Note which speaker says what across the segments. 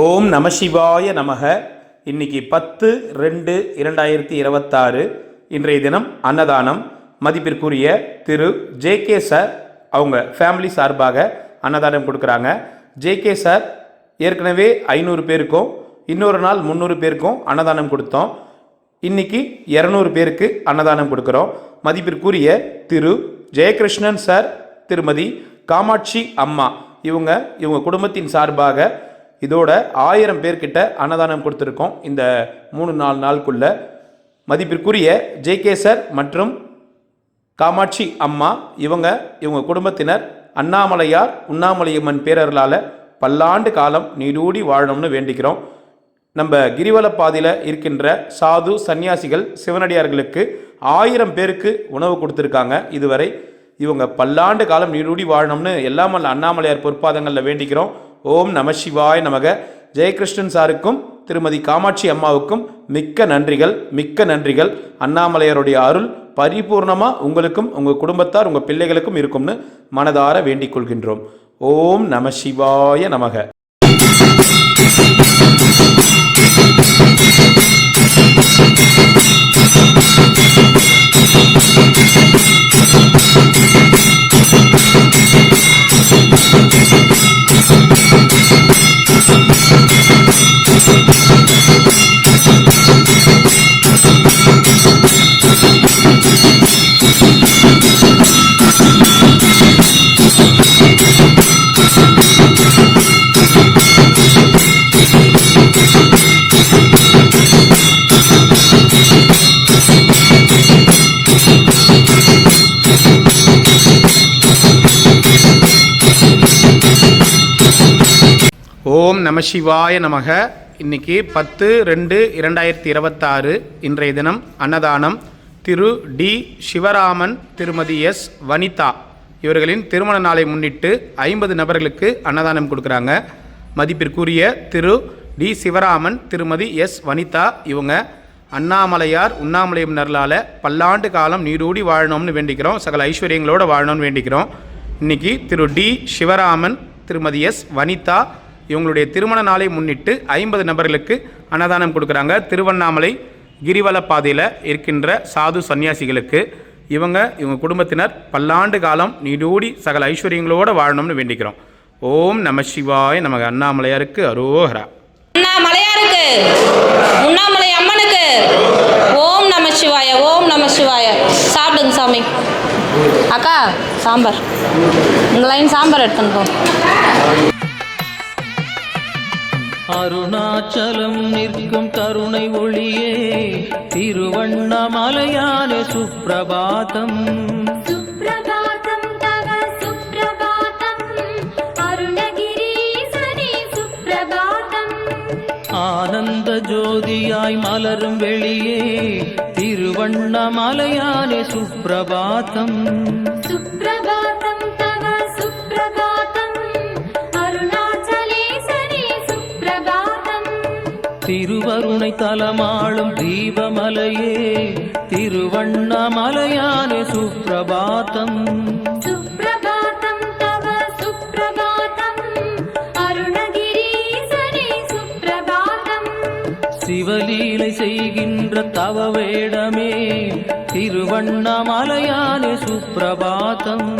Speaker 1: ஓம் நம சிவாய நமக. இன்னைக்கு பத்து ரெண்டு இரண்டாயிரத்தி இருபத்தாறு. இன்றைய தினம் அன்னதானம். மதிப்பிற்குரிய திரு ஜே கே சார் அவங்க ஃபேமிலி சார்பாக அன்னதானம் கொடுக்குறாங்க. ஜே கே சார் ஏற்கனவே ஐநூறு பேருக்கும் இன்னொரு நாள் முந்நூறு பேருக்கும் அன்னதானம் கொடுத்தோம். இன்னைக்கு இரநூறு பேருக்கு அன்னதானம் கொடுக்குறோம். மதிப்பிற்குரிய திரு ஜெயகிருஷ்ணன் சார் திருமதி காமாட்சி அம்மா. இவங்க இவங்க குடும்பத்தின் சார்பாக இதோட ஆயிரம் பேர்கிட்ட அன்னதானம் கொடுத்துருக்கோம் இந்த மூணு நாலு நாளுக்குள்ள. மதிப்பிற்குரிய ஜே சார் மற்றும் காமாட்சி அம்மா இவங்க இவங்க குடும்பத்தினர் அண்ணாமலையார் உண்ணாமலையம்மன் பேரர்களால் பல்லாண்டு காலம் நீடூடி வாழணும்னு வேண்டிக்கிறோம். நம்ம கிரிவல பாதையில் இருக்கின்ற சாது சன்னியாசிகள் சிவனடியார்களுக்கு ஆயிரம் பேருக்கு உணவு கொடுத்துருக்காங்க இதுவரை. இவங்க பல்லாண்டு காலம் நீடூடி வாழணும்னு எல்லாம் அண்ணாமலையார் பொற்பாதங்களில் வேண்டிக்கிறோம். ஓம் நம சிவாய் நமக. ஜெயகிருஷ்ணன் சாருக்கும் திருமதி காமாட்சி அம்மாவுக்கும் மிக்க நன்றிகள் மிக்க நன்றிகள். அண்ணாமலையாருடைய அருள் பரிபூர்ணமாக உங்களுக்கும் உங்கள் குடும்பத்தார் உங்கள் பிள்ளைகளுக்கும் இருக்கும்னு மனதார வேண்டிக் கொள்கின்றோம். ஓம் நம சிவாய நமக. ஓம் நம சிவாய நமக. இன்னைக்கு பத்து ரெண்டு இரண்டாயிரத்தி இருபத்தாறு இன்றைய தினம் அன்னதானம் திரு டி சிவராமன் திருமதி எஸ் வனிதா. இவர்களின் திருமண நாளை முன்னிட்டு ஐம்பது நபர்களுக்கு அன்னதானம் கொடுக்குறாங்க. மதிப்பிற்குரிய திரு டி சிவராமன் திருமதி எஸ் வனிதா இவங்க அண்ணாமலையார் உண்ணாமலையம் நரலால் பல்லாண்டு காலம் நீடூடி வாழணும்னு வேண்டிக்கிறோம். சகல ஐஸ்வர்யங்களோடு வாழணும்னு வேண்டிக்கிறோம். இன்றைக்கி திரு டி சிவராமன் திருமதி எஸ் வனிதா இவங்களுடைய திருமண நாளை முன்னிட்டு ஐம்பது நபர்களுக்கு அன்னதானம் கொடுக்குறாங்க. திருவண்ணாமலை கிரிவல பாதையில் இருக்கின்ற சாது சன்னியாசிகளுக்கு இவங்க இவங்க குடும்பத்தினர் பல்லாண்டு காலம் நீடூடி சகல ஐஸ்வர்யங்களோடு வாழணும்னு வேண்டிக்கிறோம். ஓம் நம சிவாய் நமக்கு அண்ணாமலையாருக்கு அரோஹரா
Speaker 2: அண்ணாமலையாருக்கு உண்ணாமலை அம்மனுக்கு. ஓம் நம சிவாய ஓம் நம சிவாய. சாப்பிடுங்க சாமி. அக்கா சாம்பார். உங்கள் லைன் சாம்பார் எடுத்துன்னு போ.
Speaker 3: அருணாச்சலம் நிற்கும் கருணை ஒளியே திருவண்ணாமலையாலே சுப்பிரபாதம். ஆனந்த ஜோதியாய் மலரும் வெளியே திருவண்ணாமலையாலே சுப்பிரபாதம்.
Speaker 4: சுப்ர
Speaker 3: திருவருணை தலமாளும் தீபமலையே திருவண்ணாமலையானே சுப்பிரபாதம். சிவலீலை செய்கின்ற தவ வேடமே திருவண்ணாமலையானே சுப்பிரபாதம்.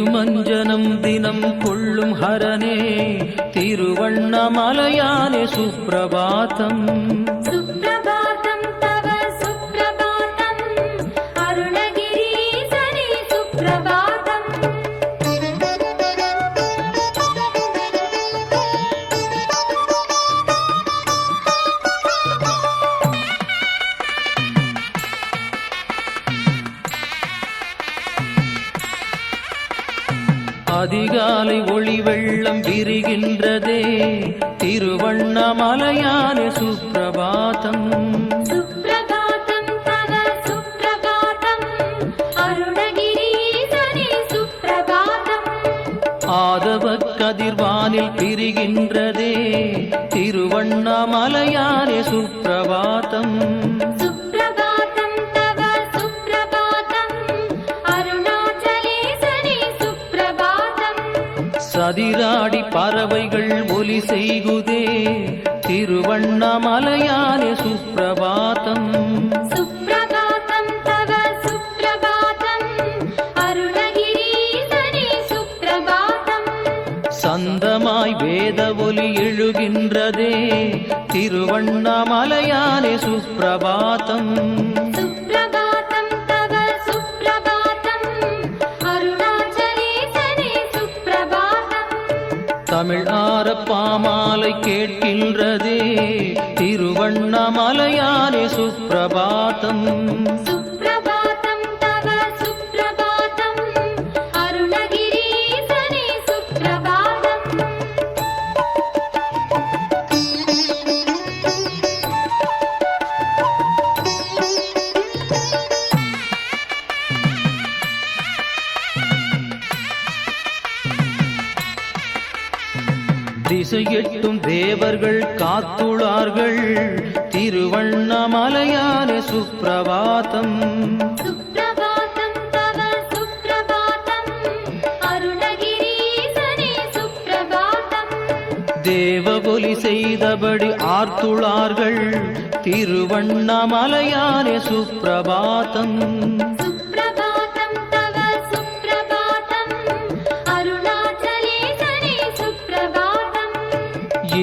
Speaker 3: திருமஞ்சனம் தினம் கொள்ளும் ஹரனே திருவண்ணமலையானே சுப்பிரபாதம் அதிகாலை ஒளி வெள்ளம் விரிகின்றதே. திருவண்ணாமலையான சுப்பிரபாதம். ஆதவ கதிர்வானில் பிரிகின்றதே
Speaker 4: திருவண்ணாமலையாரே சுப்
Speaker 3: நீராடி பறவைகள் ஒலி செய்குதே. திருவண்ணாமலையாலே சுப்பிரபாதம். சந்தமாய் வேத ஒலி எழுகின்றதே. திருவண்ணாமலையாலே சுப்பிரபாதம். பாமாலை கேட்கின்றதே. திருவண்ணாமலையானே சுப்பிரபாதம். எட்டும் தேவர்கள் காத்துளார்கள். திருவண்ணாமலையான சுப்பிரபாதம் தேவபொலி செய்தபடி ஆர்த்துளார்கள். திருவண்ணாமலையானே சுப்பிரபாதம்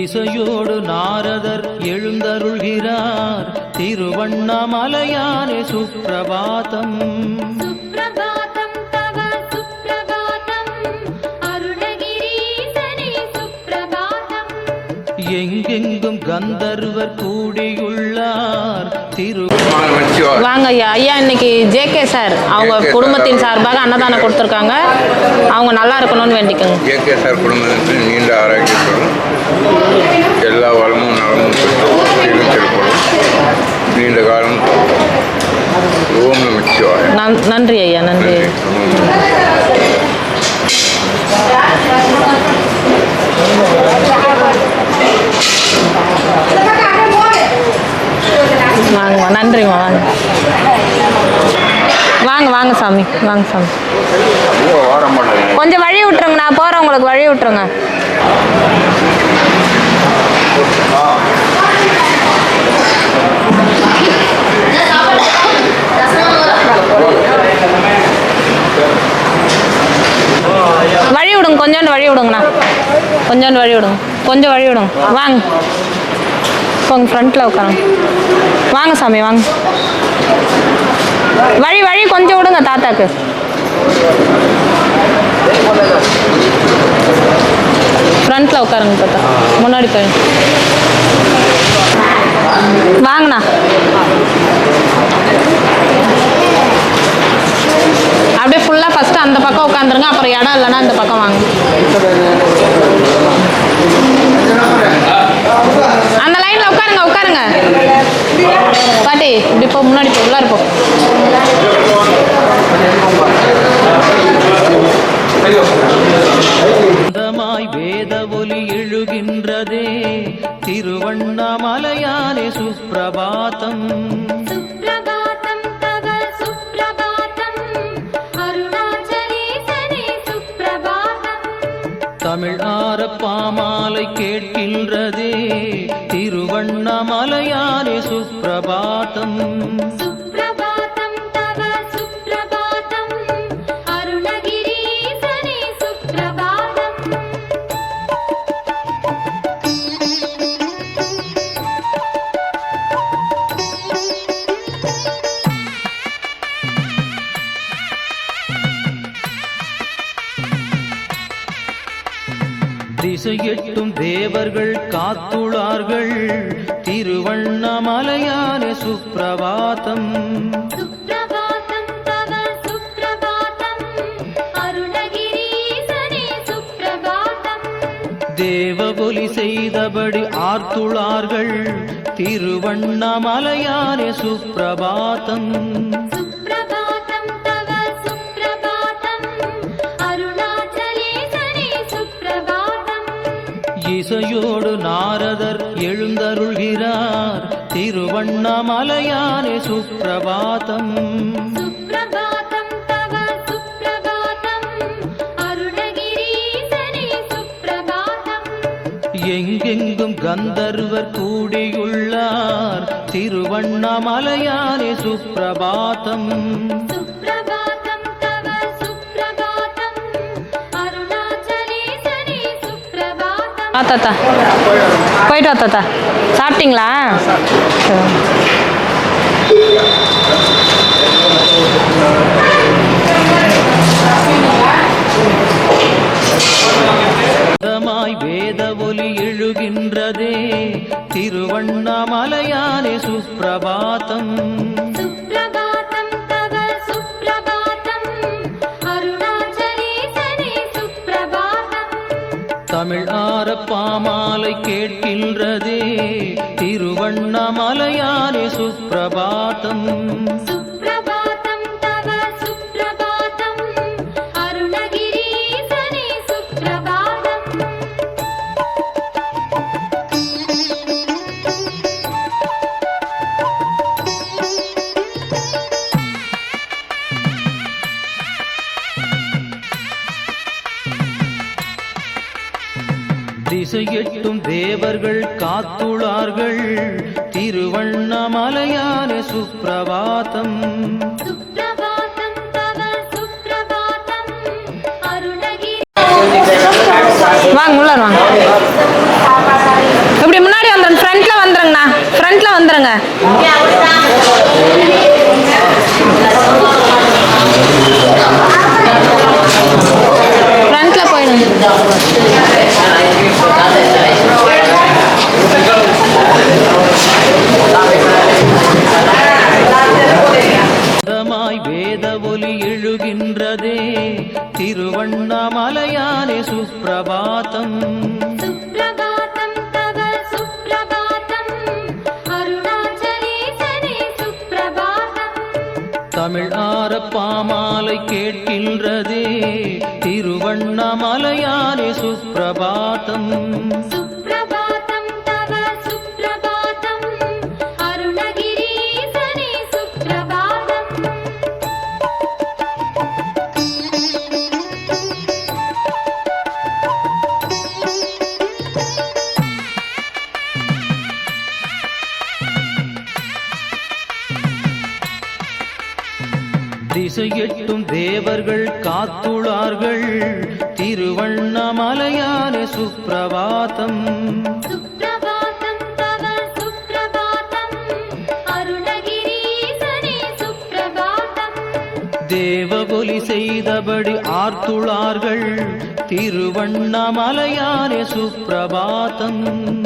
Speaker 3: இசையோடு நாரதர் எழுந்தருள்கிறார். திருவண்ணாமலையானே சுப்பிரபாதம். எங்கெங்கும் கந்தர்வர் கூடியுள்ளார். திரு
Speaker 2: வாங்க ஐயா ஐயா இன்னைக்கு ஜேகே சார் அவங்க குடும்பத்தின் சார்பாக அன்னதானம் கொடுத்துருக்காங்க. அவங்க நல்லா இருக்கணும்னு வேண்டிக்கோங்க.
Speaker 5: ஏகேஎஸ்ஆர் குடும்பத்திற்கு நீண்ட ஆரோக்கியத்தோடும் எல்லா வளமும் நலமும் நீண்ட காலம் ஓம் நமச்சிவாய
Speaker 2: நன் நன்றி ஐயா நன்றி. ஐயா. வாங்கம்மா நன்றிம்மா வாங்க. வாங்க வாங்க சாமி வாங்க சாமி. கொஞ்சம் வழி விட்டுருங்க நான் போகிறேன் உங்களுக்கு வழி விட்டுருங்க. வழி விடுங்க கொஞ்சோண்டு வழி விடுங்கண்ணா. கொஞ்சோண்டு வழி விடுங்க கொஞ்சம் வழி விடுங்க. வாங்க. போங்க ஃப்ரண்ட்டில் உட்காருங்க. வாங்க சாமி வாங்க. வழி வழி கொஞ்சம் விடுங்க தாத்தாக்கு. ஃப்ரண்ட்டில் உட்காருங்க தாத்தா. முன்னாடி போய். வாங்கண்ணா. அப்படியே ஃபுல்லாக ஃபஸ்ட்டு அந்த பக்கம் உட்காந்துருங்க அப்புறம் இடம் இல்லைன்னா இந்த பக்கம் வாங்க அந்த லைனில் உட்காருங்க உட்காருங்க. பாட்டி இப்படி போ முன்னாடி போ உள்ளார போ.
Speaker 3: வேத ஒலி எழுகின்றதே திருவண்ணாமலையாலே சுப்பிரபாதம் தமிழ் கேட்கின்றதே. திருவண்ணாமலையாரே சுப்பிரபாதம். திசையெட்டும் தேவர்கள் காத்துளார்கள். திருவண்ணாமலையான சுப்பிரபாதம். தேவபொலி செய்தபடி ஆர்த்துளார்கள். திருவண்ணாமலையாரே சுப்பிரபாதம். கீதையோடு நாரதர் எழுந்தருள்கிறார். திருவண்ணாமலையானே சுப்பிரபாதம். எங்கெங்கும் கந்தர்வர் கூடியுள்ளார். திருவண்ணாமலையானே சுப்பிரபாதம்.
Speaker 2: வா தாத்தா. போயிட்டு வா தாத்தா. சாப்பிட்டீங்களா?
Speaker 3: வேத ஒலி எழுகின்றதே திருவண்ணாமலையானே சுப்பிரபாதம் பாமாலை கேட்கின்றதே. திருவண்ணாமலையானே சுப்பிரபாதம். திசையெட்டும் தேவர்கள் காத்துளார்கள். திருவண்ணாமலையான சுப்பிரபாதம்.
Speaker 2: வாங்க உள்ள வாங்க. இப்படி முன்னாடி வந்துருங்க ஃப்ரண்ட்ல வந்துருங்கண்ணா. ஃப்ரண்ட்ல வந்துருங்க.
Speaker 3: தமிழ் கேட்கின்றதே. திருவண்ணாமலையானே சுப்பிரபாதம். தேவர்கள் காத்துளார்கள். திருவண்ணமலையான சுப்பிரபாதம் தேவபொலி செய்தபடி ஆர்த்துளார்கள். திருவண்ணமலையானே சுப்பிரபாதம்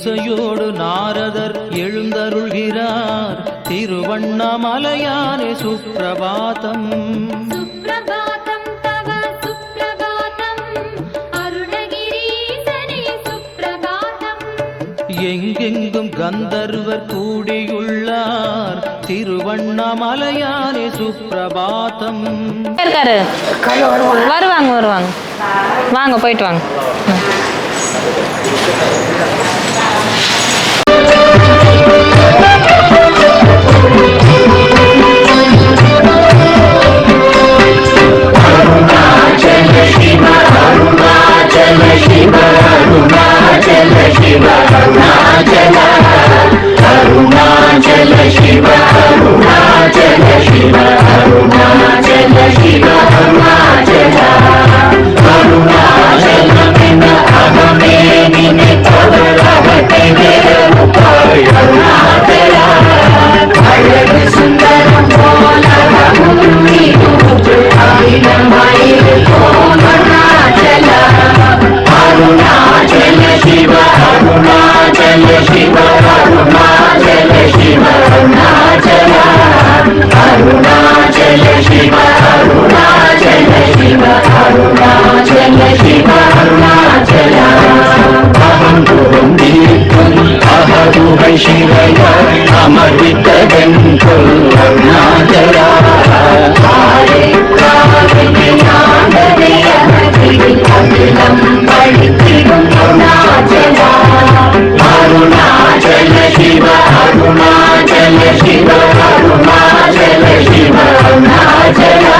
Speaker 3: இசையோடு நாரதர் எழுந்தருள்கிறார். திருவண்ணாமலையானே சுப்பிரபாதம். எங்கெங்கும் கந்தர்வர் கூடியுள்ளார். திருவண்ணாமலையானே சுப்பிரபாதம்.
Speaker 2: இருக்காரு. வருவாங்க வருவாங்க. வாங்க போயிட்டு வாங்க.
Speaker 6: శివయ అమృతదం అరుణాచలా Arunachal Shiva Arunachal Shiva Arunachal Shiva Arunachal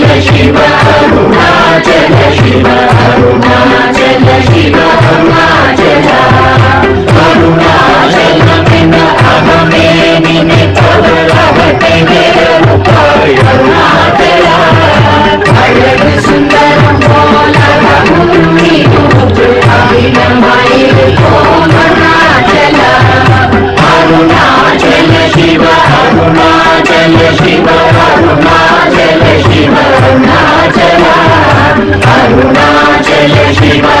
Speaker 6: Shiva, Arunachal Shiva.